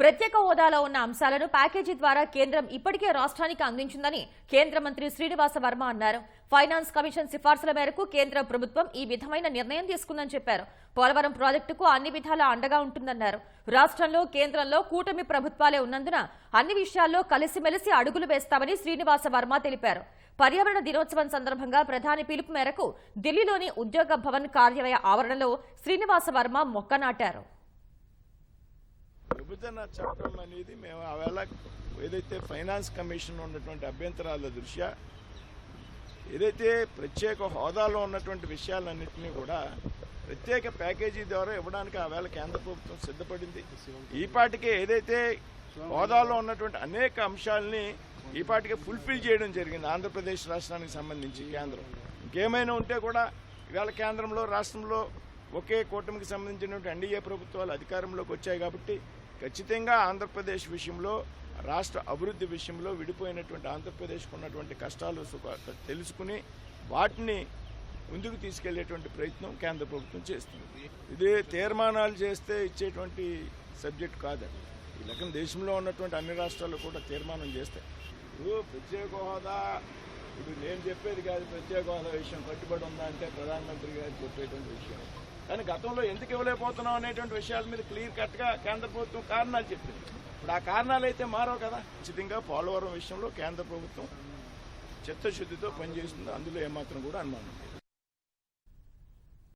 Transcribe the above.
ప్రత్యేక హోదాలో ఉన్న అంశాలను ప్యాకేజీ ద్వారా కేంద్రం ఇప్పటికే రాష్ట్రానికి అందించిందని కేంద్ర మంత్రి శ్రీనివాస వర్మ అన్నారు. ఫైనాన్స్ కమిషన్ సిఫార్సుల మేరకు కేంద్ర ప్రభుత్వం ఈ విధమైన నిర్ణయం తీసుకుందని చెప్పారు. పోలవరం ప్రాజెక్టుకు అన్ని విధాలా అండగా ఉంటుందన్నారు. రాష్ట్రంలో కేంద్రంలో కూటమి ప్రభుత్వాలే ఉన్నందున అన్ని విషయాల్లో కలిసిమెలిసి అడుగులు వేస్తామని శ్రీనివాస వర్మ తెలిపారు. పర్యావరణ దినోత్సవం సందర్భంగా ప్రధాని పిలుపు మేరకు ఢిల్లీలోని ఉద్యోగ భవన్ కార్యాలయ ఆవరణలో శ్రీనివాస వర్మ మొక్క నాటారు విభజన చట్టం అనేది మేము ఆవేళ ఏదైతే ఫైనాన్స్ కమిషన్ ఉన్నటువంటి అభ్యంతరాల దృష్ట్యా ఏదైతే ప్రత్యేక హోదాలో ఉన్నటువంటి విషయాలన్నింటినీ కూడా ప్రత్యేక ప్యాకేజీ ద్వారా ఇవ్వడానికి ఆవేళ కేంద్ర ప్రభుత్వం సిద్ధపడింది. ఈపాటికి ఏదైతే హోదాలో ఉన్నటువంటి అనేక అంశాలని ఈపాటికి ఫుల్ఫిల్ చేయడం జరిగింది ఆంధ్రప్రదేశ్ రాష్ట్రానికి సంబంధించి కేంద్రం. ఇంకేమైనా ఉంటే కూడా ఇవాళ కేంద్రంలో రాష్ట్రంలో ఒకే కూటమికి సంబంధించినటువంటి ఎన్డీఏ ప్రభుత్వాలు అధికారంలోకి వచ్చాయి కాబట్టి ఖచ్చితంగా ఆంధ్రప్రదేశ్ విషయంలో రాష్ట్ర అభివృద్ధి విషయంలో విడిపోయినటువంటి ఆంధ్రప్రదేశ్కు ఉన్నటువంటి కష్టాలు తెలుసుకుని వాటిని ముందుకు తీసుకెళ్ళేటువంటి ప్రయత్నం కేంద్ర ప్రభుత్వం చేస్తుంది. ఇది తీర్మానాలు చేస్తే ఇచ్చేటువంటి సబ్జెక్ట్ కాదండి. ఈ లెక్కన దేశంలో ఉన్నటువంటి అన్ని రాష్ట్రాలు కూడా తీర్మానం చేస్తాయి ఇప్పుడు ప్రత్యేక హోదా ఇప్పుడు నేను చెప్పేది కాదు ప్రత్యేక హోదా విషయం కట్టుబడి ఉందా అంటే ప్రధానమంత్రి గారు చెప్పేటువంటి విషయం. కానీ గతంలో ఎందుకు ఇవ్వలేకపోతున్నాం అనేటువంటి విషయాల మీద క్లియర్ కట్గా కేంద్ర ప్రభుత్వం కారణాలు చెప్పింది. ఇప్పుడు ఆ కారణాలు అయితే మారవు కదా. ఖచ్చితంగా పోలవరం విషయంలో కేంద్ర ప్రభుత్వం చిత్తశుద్ధితో పనిచేస్తుంది. అందులో ఏమాత్రం కూడా అనుమానం లేదు.